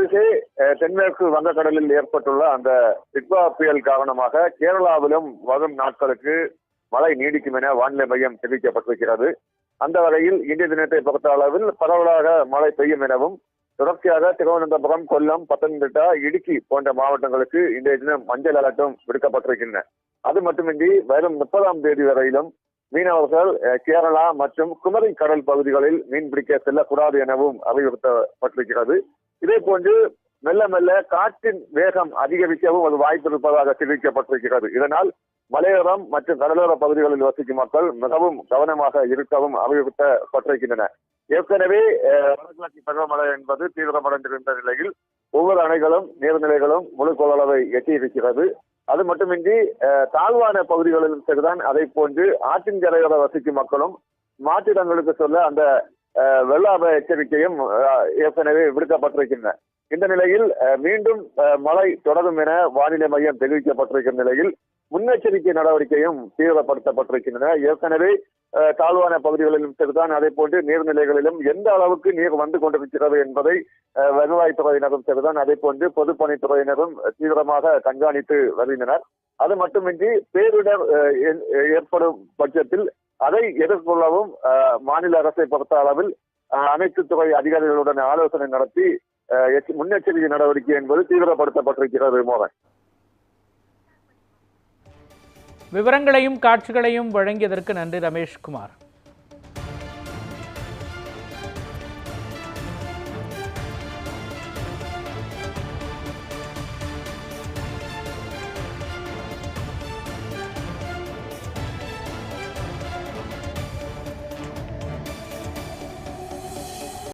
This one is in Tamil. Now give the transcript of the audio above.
அதுவே தென்மேற்கு வங்கக்கடலில் ஏற்பட்டுள்ள அந்த டிட்வா புயல் காரணமாக கேரளாவிலும் வரும் நாட்களுக்கு மழை நீடிக்கும் என வானிலை மையம் தெரிவிக்கப்பட்டிருக்கிறது. அந்த வகையில் இந்திய தினத்தை பொறுத்த அளவில் பரவலாக மழை பெய்யும் எனவும் தொடர்ச்சியாக திருவனந்தபுரம் கொல்லம் பத்தனம்திட்டா இடுக்கி போன்ற மாவட்டங்களுக்கு இன்றைய தினம் மஞ்சள் அலர்ட்டும் விடுக்கப்பட்டிருக்கின்றன. அது மட்டுமின்றி வரும் முப்பதாம் தேதி வரையிலும் மீனவர்கள் கேரளா மற்றும் குமரி கடல் பகுதிகளில் மீன்பிடிக்க செல்லக்கூடாது எனவும் அறிவுறுத்தப்பட்டிருக்கிறது. இதே போன்று மெல்ல மெல்ல காற்றின் வேகம் அதிகரிக்கவும் அது வாய்ப்பு இருப்பதாக தெரிவிக்கப்பட்டிருக்கிறது. இதனால் மலையோரம் மற்றும் கடலோர பகுதிகளில் வசிக்கும் மக்கள் மிகவும் கவனமாக இருக்கவும் அறிவுறுத்தப்பட்டிருக்கின்றன. ஏற்கனவே வடகிழக்கு பருவமழை என்பது தீவிரமடைந்திருந்த நிலையில் ஒவ்வொரு அணைகளும் நீர்நிலைகளும் முழு கொள்ளளவை எட்டியிருக்கிறது. அது மட்டுமின்றி அஹ், தாழ்வான பகுதிகளில் சரிதான். அதை போன்று ஆற்றின் கரையோர வசிக்கும் மக்களும் மாற்றிடங்களுக்கு சொல்ல அந்த வெள்ள அபாய எச்சரிக்கையும் ஏற்கனவே விடுக்கப்பட்டிருக்கின்றன. இந்த நிலையில் மீண்டும் மழை தொடரும் என வானிலை மையம் தெரிவிக்கப்பட்டிருக்கிற நிலையில் முன்னெச்சரிக்கை நடவடிக்கையும் தீவிரப்படுத்தப்பட்டிருக்கின்றன. ஏற்கனவே தாழ்வான பகுதிகளிலும் சரிதான். அதே போன்று நீர்நிலைகளிலும் எந்த அளவுக்கு நீர் வந்து கொண்டிருக்கிறது என்பதை அஹ், வருவாய்த்துறையினரும் சரிதான். அதே போன்று பொதுப்பணித்துறையினரும் தீவிரமாக கண்காணித்து வருகின்றனர். அது மட்டுமின்றி பேரிடர் ஏ- ஏற்படும் பட்சத்தில் அதை எதிர்கொள்ளவும் மாநில அரசை பொறுத்த அளவில் அஹ், அனைத்து துறை அதிகாரிகளுடன் ஆலோசனை நடத்தி முன்னெச்சரிக்கை நடவடிக்கை என்பது தீவிரப்படுத்தப்பட்டிருக்கிறது மோகன். விவரங்களையும் காட்சிகளையும் வழங்கியதற்கு நன்றி ரமேஷ்குமார்.